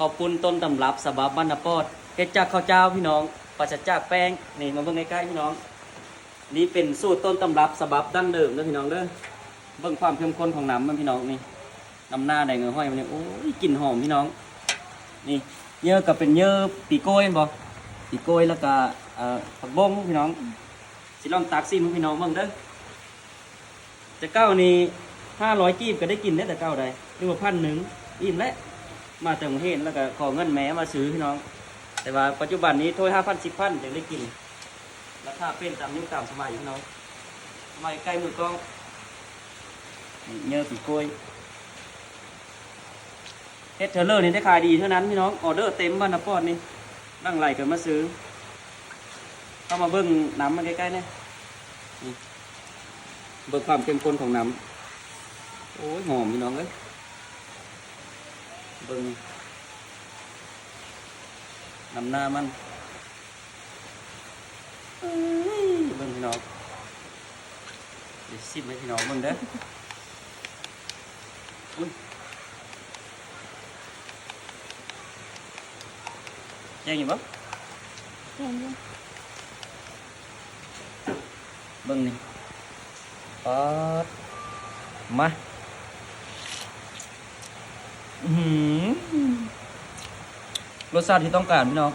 ขอบคุณต้นตำรับสบับบ้านนาปอดเฮ็ดจากข้าวเจ้าพี่น้องปราศจากแป้งนี่มาเบิ่งใกล้ๆพี่น้อง นี่เป็นสูตรต้นตำรับสบับดั้งเดิมเด้อพี่น้องเด้อเบิ่งความเข้มข้นของน้ำมันพี่น้องนี่น้ำหน้าแดงเงยห้อยมันนี่โอ้ยกลิ่นหอมพี่น้อง นี่เยอะกับเป็นเยอะปีโก้ยบ่ปีโก้ยแล้วก็เอ่อผักบ้งพี่น้องสิลองตักซิมพี่น้องเบิ่งเด้อแต่เก้านี่ห้าร้อยกีบก็ได้กินได้แต่เก้าใดหรือว่าพันหนึ่งอิ่มแล้ว มาจากกรุงเทพแล้วก็ขอเงินแม่มาซื้อพี่น้อง แต่ว่าปัจจุบันนี้ถ้วยห้าพันสิบพันถึงได้กิน ราคาเป็นตามยุคตามสมัยพี่น้องสมัยใกล้มือกล้องเนื้อปีกล้วยเฮดเทอร์เลอร์นี่ได้ขายดีเท่านั้นพี่น้องออเดอร์เต็มบ้านนะปอดนี่นั่งไหลกันมาซื้อเข้ามาเบิ้งน้ำมาใกล้ๆเนี่ยเบิ้งความเข้มข้นของน้ำโอ้ยหอมพี่น้องเอ้ย เบิ้งน้ำหน้ามันเอ้ยเบิ่งพี่น้องเดี๋ย รสชาติที่ต้องการพี่น้อง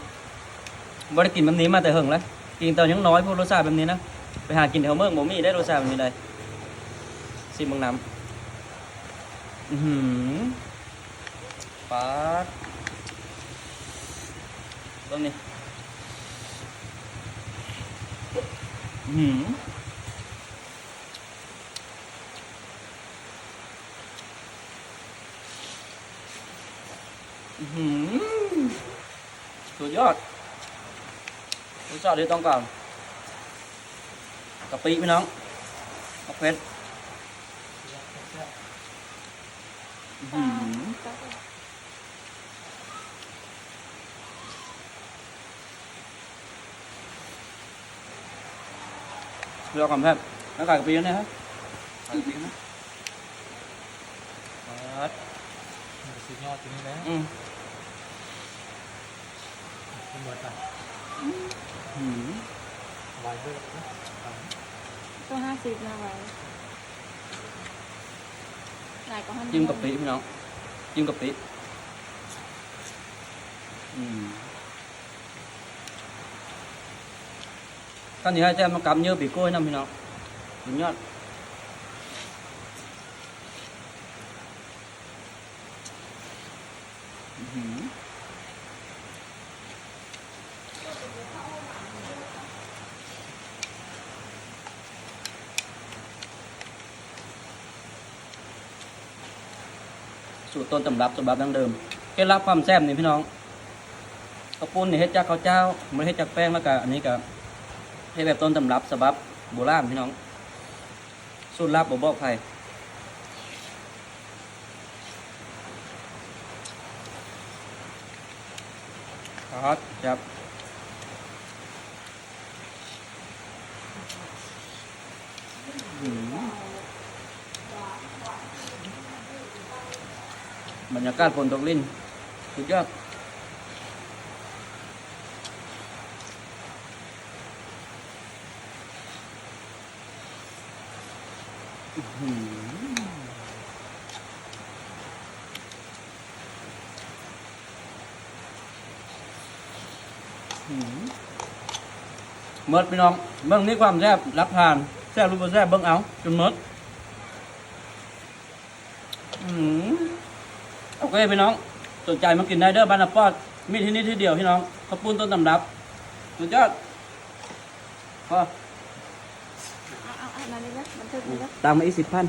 บ่ได้กินแบบนี้มาแต่เหิงแล้วกินตอนยังน้อยพวกรสชาติแบบนี้นะไปหากินแถวเมืองบ่มีได้รสชาติแบบนี้เลยซิมเบิ่งน้ำอือหือป๊าดเบิ่งนี่อื้อ หืออื้อหือสุดยอดรสชาติที่ต้องการกะปิพี่น้องกะเพชรอื้อหือเรือความแซ่บแล้วไก่กะปินี่ฮะไก่กะปินะปัดสุดยอดตรงนี้แล้วอืมเป็น หมดอะหืมวายเบอร์ตัวห้าสิบนะไว้หลายก็ห้าจิ้มกะปิพี่น้องจิ้มกะปิอืมตอนนี้ให้แจ้มมากำเยอะปีกล้วยนะพี่น้องสุดยอดอื้อหือ สูตรต้นตำรับสำรับดั้งเดิมเคล็ดลับความแซ่บนี่พี่น้องข้าวปุ้นนี่เฮ็ดจากข้าวเจ้าไม่ได้เฮ็ดจากแป้งแล้วก็อันนี้ก็เฮ็ดแบบต้นตำรับสบับโบราณพี่น้อง สูตรลับบ่บอกใครครับจับอื้อหือ บรรยากาศฝนตกลิ้นสุดยอดอื้อหืออื้อหือหมดพี่น้องเบิ่งนี่ความแซ่บรับทานแซ่บรู้บ่แซ่บเบิ่งเอาจนหมดอือ โอเคพี่น้องสนใจมากินได้เด้อบ้านนาปอดมีที่นี่ที่เดียวพี่น้องข้าวปุ้นต้นตำรับสุดยอดพอเอาเอาเอามาเลยนะบันทึกเลยนะ ตามมาอีกสิบพัน